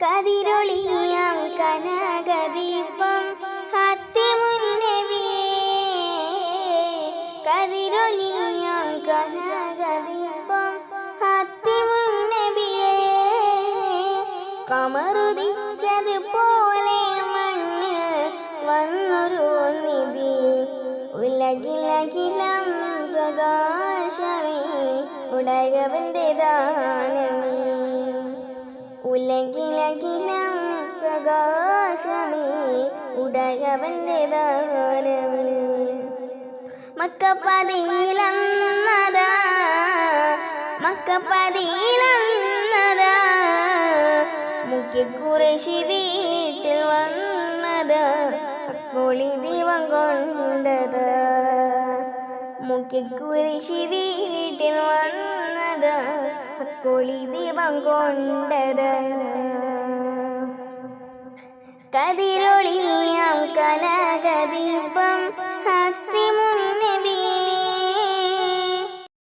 കതിരൊളിയാം കനകദീപം ഹത്തിമുന്നവിയേ കതിരൊളിയാം കനകദീപം ഹത്തിമുന്നവിയേ കമറുദിച്ചതുപോലെ മണ്ണിൽ വന്നൊരു നിധി. ഉലകിലകിലം പ്രകാശമേ ഉടയവന്റെ ദാനമേ ഉലകിലകിലം പ്രകാശമേ ഉടയവന്റെ ദാനമേ മക്കപ്പതിയിലന്നതാ മക്കപ്പതിയിലന്നതാ. മുഖ്യ കുറേശി വീട്ടിൽ വന്നത് അക്കോളി ദീപം കൊണ്ടത്. മുഖ്യ വീട്ടിൽ വന്നത് അക്കോളി ദീപം കൊണ്ടത്. കതിരൊളിയാം